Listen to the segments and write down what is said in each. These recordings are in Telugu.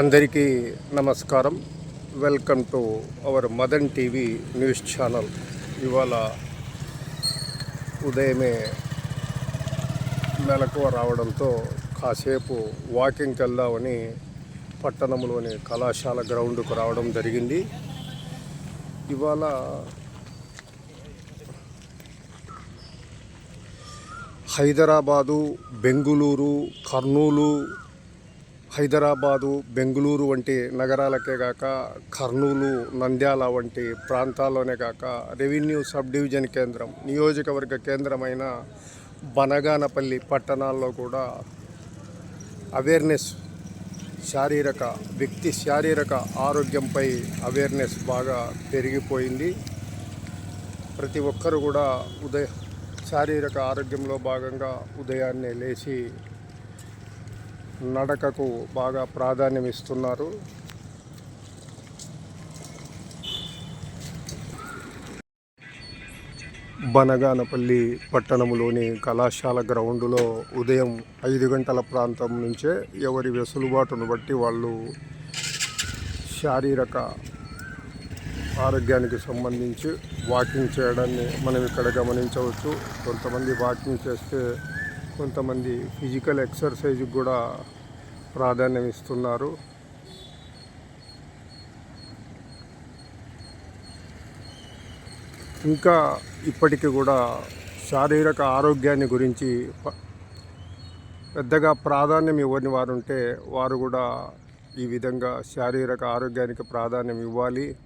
అందరికీ నమస్కారం. Welcome to our Madan TV news channel. ఇవాళ ఉదయమే మెలకువ రావడంతో కాసేపు వాకింగ్కి వెళ్దామని పట్టణంలోని కళాశాల గ్రౌండ్కు రావడం జరిగింది. ఇవాళ హైదరాబాదు బెంగుళూరు కర్నూలు హైదరాబాదు బెంగళూరు వంటి నగరాలకే కాక కర్నూలు నంద్యాల వంటి ప్రాంతాల్లోనే కాక రెవెన్యూ సబ్ డివిజన్ కేంద్రం నియోజకవర్గ కేంద్రమైన బనగానపల్లి పట్టణాల్లో కూడా అవేర్నెస్ శారీరక వ్యక్తి శారీరక ఆరోగ్యంపై అవేర్నెస్ బాగా పెరిగిపోయింది. ప్రతి ఒక్కరు కూడా ఉదయ శారీరక ఆరోగ్యంలో భాగంగా ఉదయాన్నే లేచి నడకకు బాగా ప్రాధాన్యం ఇస్తున్నారు బనగానపల్లి పట్టణంలోని కళాశాల గ్రౌండ్లో ఉదయం ఐదు గంటల ప్రాంతం నుంచే ఎవరి వెసులుబాటును బట్టి వాళ్ళు శారీరక ఆరోగ్యానికి సంబంధించి వాకింగ్ చేయడాన్ని మనం ఇక్కడ గమనించవచ్చు. కొంతమంది వాకింగ్ చేస్తే కొంతమంది ఫిజికల్ ఎక్సర్సైజ్కి కూడా ప్రాధాన్యం ఇస్తున్నారు. ఇంకా ఇప్పటికీ కూడా శారీరక ఆరోగ్యాన్ని గురించి ప- పెద్దగా ప్రాధాన్యం ఇవ్వని వారు ఉంటే వారు కూడా ఈ విధంగా శారీరక ఆరోగ్యానికి ప్రాధాన్యం ఇవ్వాలి.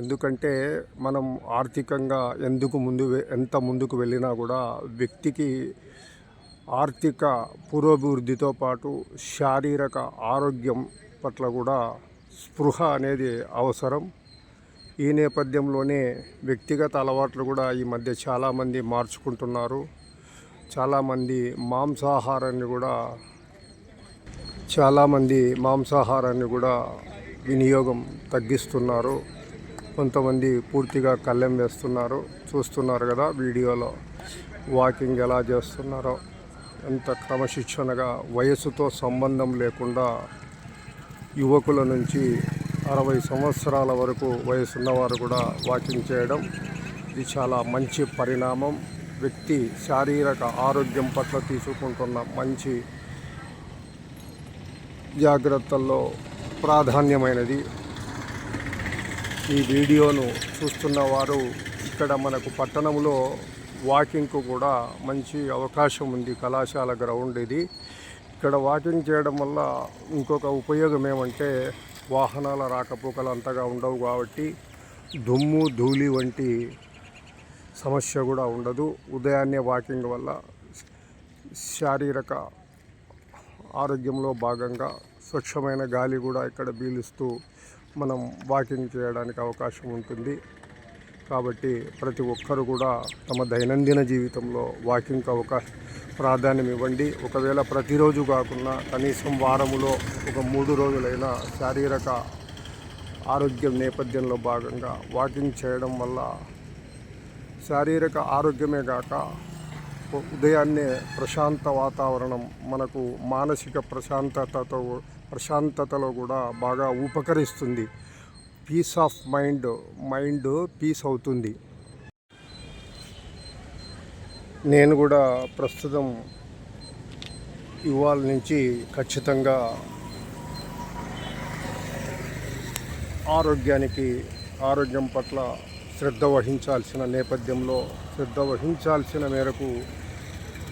ఎందుకంటే మనం ఆర్థికంగా ఎందుకు ముందు ఎంత ముందుకు వెళ్ళినా కూడా వ్యక్తికి ఆర్థిక పురోభివృద్ధితో పాటు శారీరక ఆరోగ్యం పట్ల కూడా స్పృహ అనేది అవసరం. ఈ నేపథ్యంలోనే వ్యక్తిగత అలవాట్లు కూడా ఈ మధ్య చాలామంది మార్చుకుంటున్నారు. చాలామంది మాంసాహారాన్ని కూడా చాలామంది మాంసాహారాన్ని కూడా వినియోగం తగ్గిస్తున్నారు. కొంతమంది పూర్తిగా కళ్ళెం వేస్తున్నారు. చూస్తున్నారు కదా వీడియోలో. వాకింగ్ ఎలా చేస్తున్నారో. ఎంత క్రమశిక్షణగా వయసుతో సంబంధం లేకుండా యువకుల నుంచి అరవై సంవత్సరాల వరకు వయసున్నవారు కూడా వాకింగ్ చేయడం ఇది చాలా మంచి పరిణామం. వ్యక్తి శారీరక ఆరోగ్యం పట్ల తీసుకుంటున్న మంచి జాగ్రత్తల్లో ప్రాధాన్యమైనది. ఈ వీడియోను చూస్తున్న వారు ఇక్కడ మనకు పట్టణంలో వాకింగ్కు కూడా మంచి అవకాశం ఉంది కళాశాల గ్రౌండ్ ఇది. ఇక్కడ వాకింగ్ చేయడం వల్ల ఇంకొక ఉపయోగం ఏమంటే వాహనాల రాకపోకలు అంతగా ఉండవు కాబట్టి దుమ్ము ధూళి వంటి సమస్య కూడా ఉండదు. ఉదయాన్నే వాకింగ్ వల్ల శారీరక ఆరోగ్యంలో భాగంగా స్వచ్ఛమైన గాలి కూడా ఇక్కడ పీలుస్తూ మనం వాకింగ్ చేయడానికి అవకాశం ఉంటుంది. కాబట్టి ప్రతి ఒక్కరు కూడా తమ దైనందిన జీవితంలో వాకింగ్కి అవకాశ ప్రాధాన్యం ఇవ్వండి. ఒకవేళ ప్రతిరోజు కాకుండా కనీసం వారములో ఒక మూడు రోజులైనా శారీరక ఆరోగ్యం నేపథ్యంలో భాగంగా వాకింగ్ చేయడం వల్ల శారీరక ఆరోగ్యమే కాక ఉదయాన్నే ప్రశాంత వాతావరణం మనకు మానసిక ప్రశాంతతతో ప్రశాంతతలో కూడా బాగా ఉపకరిస్తుంది. Peace of mind mind peace అవుతుంది. నేను కూడా ప్రస్తుతం ఇవాళ నుంచి ఖచ్చితంగా ఆరోగ్యానికి ఆరోగ్యం పట్ల శ్రద్ధ వహించాల్సిన నేపథ్యంలో శ్రద్ధ వహించాల్సిన మేరకు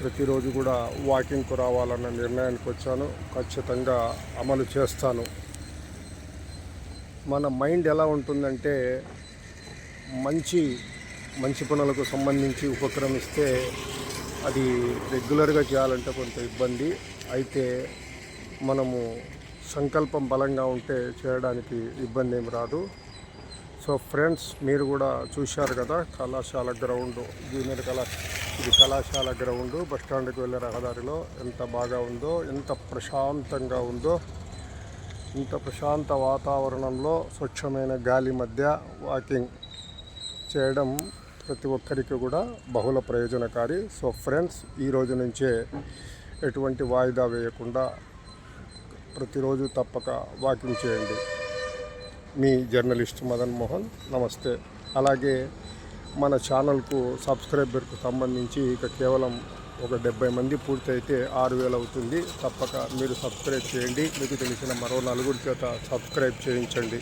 ప్రతిరోజు కూడా వాకింగ్కు రావాలన్న నిర్ణయానికి వచ్చాను. ఖచ్చితంగా అమలు చేస్తాను. మన మైండ్ ఎలా ఉంటుందంటే మంచి మంచి పనులకు సంబంధించి ఉపక్రమిస్తే అది రెగ్యులర్గా చేయాలంటే కొంత ఇబ్బంది. అయితే మనము సంకల్పం బలంగా ఉంటే చేయడానికి ఇబ్బంది ఏమి రాదు. సో ఫ్రెండ్స్ మీరు కూడా చూశారు కదా కళాశాల గ్రౌండ్. జూనియర్ కళా ఇది కళాశాల గ్రౌండ్. బస్టాండ్కి వెళ్ళే రహదారిలో ఎంత బాగా ఉందో ఎంత ప్రశాంతంగా ఉందో ఇంత ప్రశాంత వాతావరణంలో స్వచ్ఛమైన గాలి మధ్య వాకింగ్ చేయడం ప్రతి ఒక్కరికి కూడా బహుళ ప్రయోజనకారి. సో ఫ్రెండ్స్ ఈ రోజు నుంచే ఎటువంటి వాయిదా వేయకుండా ప్రతిరోజు తప్పక వాకింగ్ చేయండి. మీ జర్నలిస్ట్ మదన్ మోహన్ నమస్తే. అలాగే మన ఛానల్కు సబ్స్క్రైబర్కు సంబంధించి ఇక కేవలం ఒక డెబ్బై మంది పూర్తయితే ఆరు వేలు అవుతుంది. తప్పక మీరు సబ్స్క్రైబ్ చేయండి. మీకు తెలిసిన మరో నలుగురి చేత సబ్స్క్రైబ్ చేయించండి.